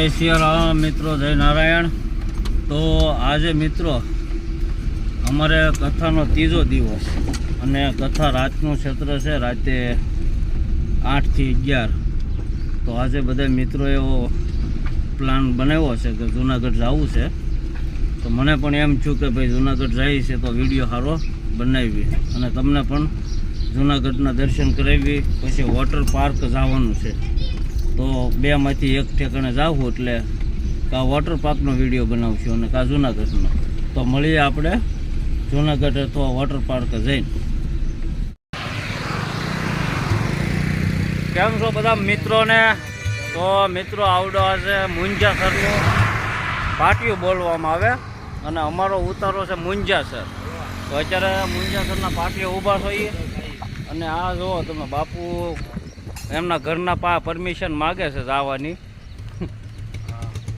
જય સિયારામ મિત્રો, જય નારાયણ. તો આજે મિત્રો, અમારે કથાનો ત્રીજો દિવસ અને કથા રાતનું ક્ષેત્ર છે, રાતે આઠથી અગિયાર. તો આજે બધા મિત્રો એવો પ્લાન બનાવ્યો છે કે જુનાગઢ જવું છે. તો મને પણ એમ છું કે ભાઈ જુનાગઢ જાય છે તો વીડિયો સારો બનાવી અને તમને પણ જુનાગઢના દર્શન કરાવી પછી વોટર પાર્ક જવાનું છે. તો બેમાંથી એક ઠેકાણે જાવું એટલે કાં વોટર પાર્કનો વીડિયો બનાવશું અને કાં જુનાગઢનો. તો મળીએ આપણે જુનાગઢ અથવા વોટર પાર્ક જઈને. કેમ છો બધા મિત્રોને? તો મિત્રો આવડો છે મુંજાસરનું પાટિયું બોલવામાં આવે અને અમારો ઉતારો છે મુંજાસર તો અત્યારે મુંજાસરના પાટિયા ઊભા થઈએ અને આ જુઓ તમે બાપુ એમના ઘરના પા પરમિશન માગે છે જવાની.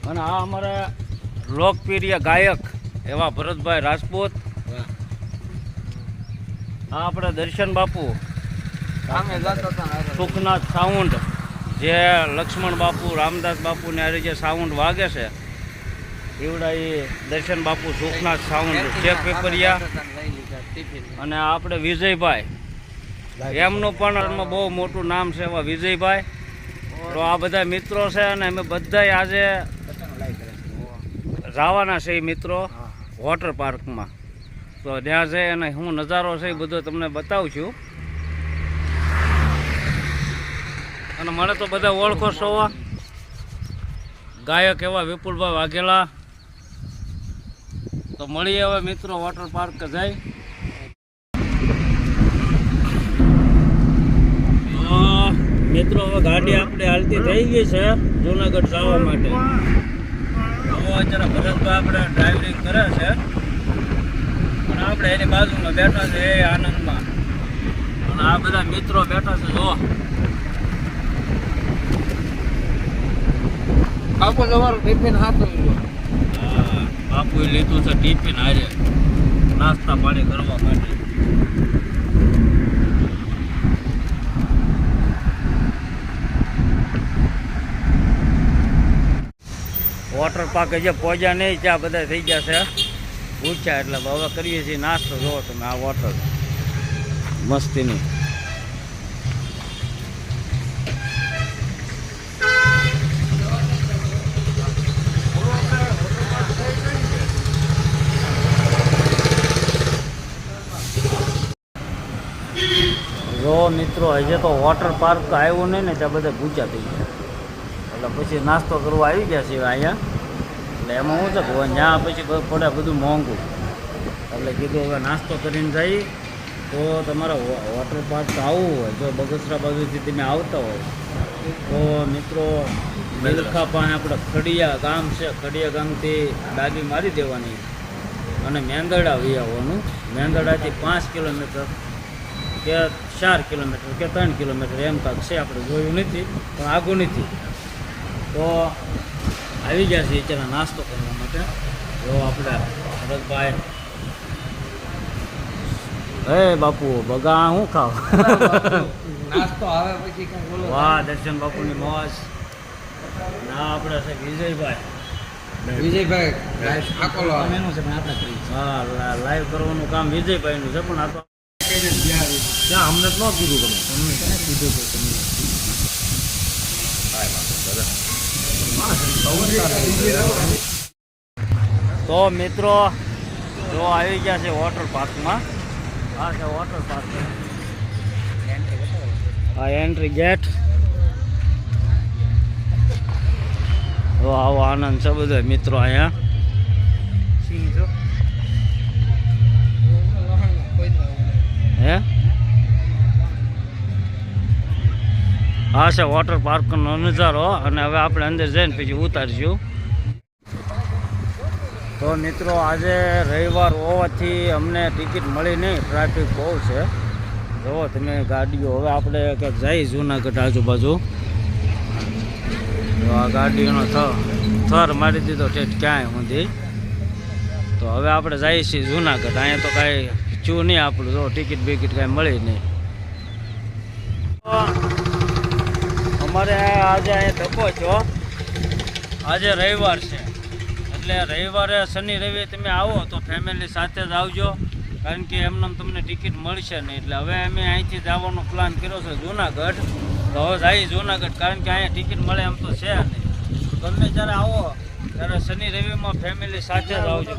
અને આ અમારા લોકપ્રિય ગાયક એવા ભરતભાઈ રાજપૂત. આ આપણે દર્શન બાપુ. સુખનાથ સાઉન્ડ જે લક્ષ્મણ બાપુ રામદાસ બાપુને હારે જે સાઉન્ડ વાગે છે. એવડા એ દર્શન બાપુ સુખનાથ સાઉન્ડ ચેક પેપરિયા. અને આપણે વિજયભાઈ. એમનું પણ બહુ મોટું નામ છે એવા વિજયભાઈ. તો આ બધા મિત્રો છે અને અમે બધાય આજે જવાના છે એ મિત્રો વોટર પાર્કમાં. તો ત્યાં છે અને હું નજારો છે એ બધો તમને બતાવું છું. અને મને તો બધા ઓળખો છો ગાયક એવા વિપુલભાઈ વાઘેલા. તો મળીએ હવે મિત્રો વોટર પાર્ક જાય તો મિત્રો હવે ગાડી આપણે હાલતી થઈ ગઈ છે જુનાગઢ જવા માટે. તો અત્યારે ભરતભાઈ આપણે ડ્રાઇવિંગ કરે છે. અને આપણે એની બાજુમાં બેઠા છે એ આનંદમાં. અને આ બધા મિત્રો બેઠા છે જો બાપુ ટિફિન હાથું હા, બાપુએ લીધું છે ટિફિન હારે. નાસ્તા પાણી કરવા માટે. વોટર પાર્ક જે પહોંચ્યા નહીં ત્યાં બધા થઈ ગયા છે. પૂછ્યા એટલે હવે કરીએ છીએ નાસ્તો. જોવો તમે આ વોટર મસ્તીની. જો મિત્રો, હજે તો વોટર પાર્ક આવ્યું નહીં ને ત્યાં બધા પૂછ્યા થઈ ગયા. એટલે પછી નાસ્તો કરવા આવી ગયા છે અહીંયા. એટલે એમાં શું છે ત્યાં પછી પડે બધું મોંઘું. એટલે કીધું હવે નાસ્તો કરીને જઈ, તો તમારે વોટર પાર્ક આવવું હોય, જો બગસરા બાજુથી તમે આવતા હોય. તો મિત્રો, મિલખા પાસે આપણે ખડિયા ગામ છે, ખડિયા ગામથી દાદી મારી દેવાની. અને મેંદરડા વી આવવાનું. મેંદરડાથી પાંચ કિલોમીટર કે ચાર કિલોમીટર કે ત્રણ કિલોમીટર એમ કાંક છે, આપણે જોયું નથી, પણ આગું નથી. તો આવી ગયા છે અત્યારે નાસ્તો કરવા માટે. જો આપણા ભરતભાઈ. હે બાપુ બગા હું ખાવ? નાસ્તો આવે પછી કઈ બોલો. વાહ દર્શન બાપુની મોજ. ના આપણે છે વિજયભાઈ. વિજયભાઈ છે પણ કરી હા લાઈવ કરવાનું કામ વિજયભાઈનું છે પણ આ તો ત્યાં અમને ન કીધું તમે. તમને કીધું તો તમે? તો મિત્રો જો આવી ગયા છે વોટર પાર્કમાં આ છે વોટર પાર્ક આ એન્ટ્રી ગેટ તો આવો આનંદ છે બધો મિત્રો અહીંયા. હે? આ છે વોટર પાર્કનો નજારો અને હવે આપણે અંદર જઈને પછી ઉતારશું. તો મિત્રો, આજે રવિવાર હોવાથી અમને ટિકિટ મળી નહીં. ટ્રાફિક બહુ છે. જુઓ તમે ગાડીઓ. હવે આપણે ક્યાંક જઈ જૂનાગઢ આજુબાજુ. તો આ ગાડીઓનો થર મારી દીધો છે ક્યાંય સુધી. તો હવે આપણે જઈએ છીએ જૂનાગઢ. અહીંયા તો કાંઈ ચૂ નહીં આપણું. જો ટિકિટ બિકિટ કાંઈ મળી નહીં. અમારે આજે અહીંયા ધક્કો છો આજે રવિવાર છે. એટલે રવિવારે, શનિ, રવિ તમે આવો તો ફેમિલી સાથે જ આવજો. કારણ કે એમને તમને ટિકિટ મળશે નહીં. એટલે હવે અમે અહીંથી જવાનો પ્લાન કર્યો છે જુનાગઢ. તો હવે જઈએ જુનાગઢ, કારણ કે અહીંયા ટિકિટ મળે એમ તો છે નહીં. તમે જ્યારે આવો, ત્યારે શનિ, રવિમાં ફેમિલી સાથે જ આવજો.